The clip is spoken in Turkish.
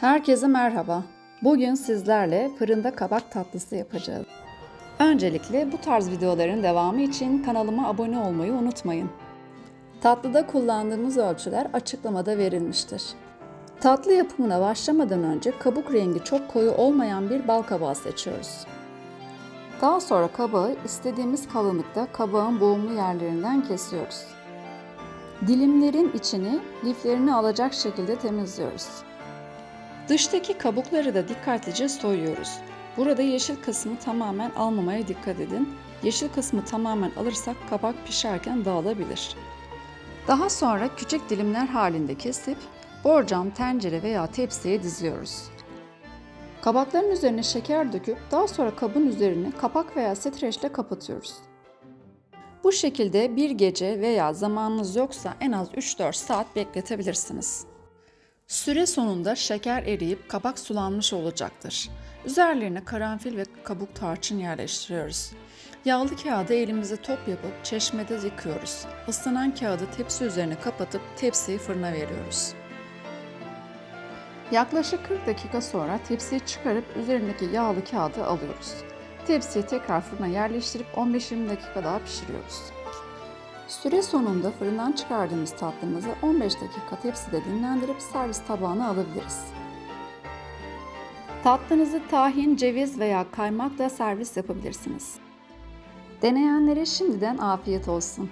Herkese merhaba. Bugün sizlerle fırında kabak tatlısı yapacağız. Öncelikle bu tarz videoların devamı için kanalıma abone olmayı unutmayın. Tatlıda kullandığımız ölçüler açıklamada verilmiştir. Tatlı yapımına başlamadan önce kabuk rengi çok koyu olmayan bir bal kabağı seçiyoruz. Daha sonra kabağı istediğimiz kalınlıkta kabağın boğumlu yerlerinden kesiyoruz. Dilimlerin içini liflerini alacak şekilde temizliyoruz. Dıştaki kabukları da dikkatlice soyuyoruz. Burada yeşil kısmı tamamen almamaya dikkat edin. Yeşil kısmı tamamen alırsak kabak pişerken dağılabilir. Daha sonra küçük dilimler halinde kesip borcam, tencere veya tepsiye diziyoruz. Kabakların üzerine şeker döküp daha sonra kabın üzerini kapak veya streçle kapatıyoruz. Bu şekilde bir gece veya zamanınız yoksa en az 3-4 saat bekletebilirsiniz. Süre sonunda şeker eriyip kabak sulanmış olacaktır. Üzerlerine karanfil ve kabuk tarçın yerleştiriyoruz. Yağlı kağıdı elimize top yapıp çeşmede yıkıyoruz. Islanan kağıdı tepsi üzerine kapatıp tepsiyi fırına veriyoruz. Yaklaşık 40 dakika sonra tepsiyi çıkarıp üzerindeki yağlı kağıdı alıyoruz. Tepsiyi tekrar fırına yerleştirip 15-20 dakika daha pişiriyoruz. Süre sonunda fırından çıkardığımız tatlımızı 15 dakika tepside dinlendirip servis tabağına alabiliriz. Tatlınızı tahin, ceviz veya kaymakla servis yapabilirsiniz. Deneyenlere şimdiden afiyet olsun.